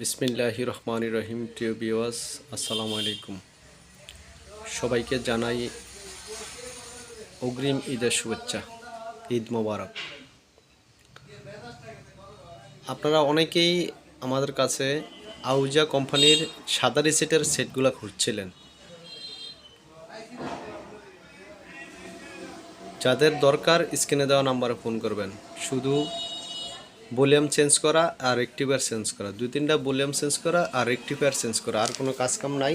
বিসমিল্লাহি রহমান রহিম, প্রিয় বিওয়াস আসসালামু আলাইকুম। সবাইকে জানাই অগ্রিম ঈদের শুভেচ্ছা, ঈদ মোবারক। আপনারা অনেকেই আমাদের কাছে আউজা কোম্পানির সাদা রিসেটের সেটগুলো খুঁজছিলেন। যাদের দরকার স্ক্রিনে দেওয়া নাম্বারে ফোন করবেন। শুধু ভলিউম চেঞ্জ করা আর রেক্টিফায়ার চেঞ্জ করা। দুই তিনটা ভলিউম চেঞ্জ করা আর রেক্টিফায়ার চেঞ্জ করা। আর কোনো কাজ কাম নাই।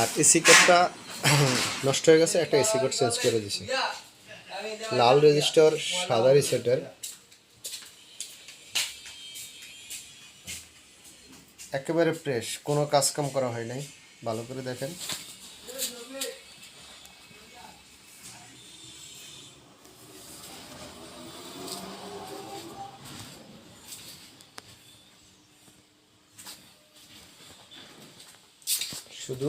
আর এসি কোডটা নষ্ট হয়ে গেছে, একটা এসি কোড চেঞ্জ করে দিছি। লাল রেজিস্টার সাদা রিসেটের একেবারে ফ্রেশ কোনো কাজ কাম করা হয় নাই। ভালো করে দেখেন। শুধু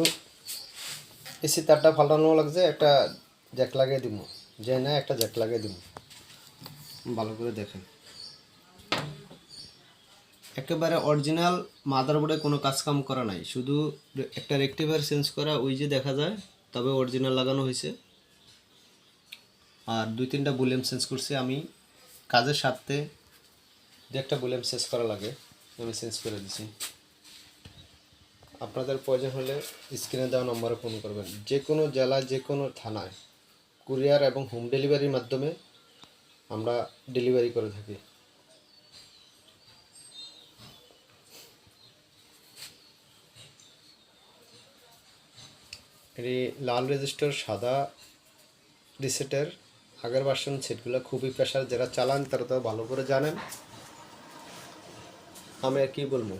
এসি তারটা পাল্টানো লাগছে, একটা জ্যাক লাগিয়ে দিব যে না একটা জ্যাক লাগিয়ে দিব ভালো করে দেখেন। একেবারে অরিজিনাল মাদারবোর্ডে কোনো কাজ কাম করা নাই। শুধু একটা রেক্টিফায়ার চেঞ্জ করা, ওই যে দেখা যায়, তবে অরিজিনাল লাগানো হয়েছে। আর দুই তিনটা বুলিয়াম চেঞ্জ করছি আমি। কাজের সাথে যে একটা বুলিয়াম চেঞ্জ করা লাগে, আমি চেঞ্জ করে দিছি। আপনাদের প্রয়োজন হলে স্ক্রিনে দেওয়া নম্বরে ফোন করবেন। যে কোনো জেলায় যে কোনো থানায় কুরিয়ার এবং হোম ডেলিভারির মাধ্যমে আমরা ডেলিভারি করে থাকি। এটি লাল রেজিস্টার সাদা রিসেটের আগের ভার্সন সেটগুলো খুবই প্রেশার যারা চালান তারা তো ভালো করে জানেন। আমি আর কি বলব?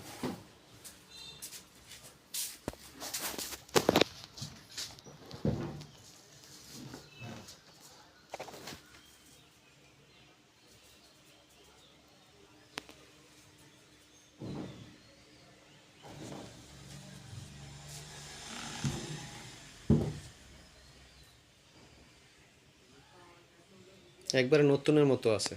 একবারে নতুনের মতো আছে।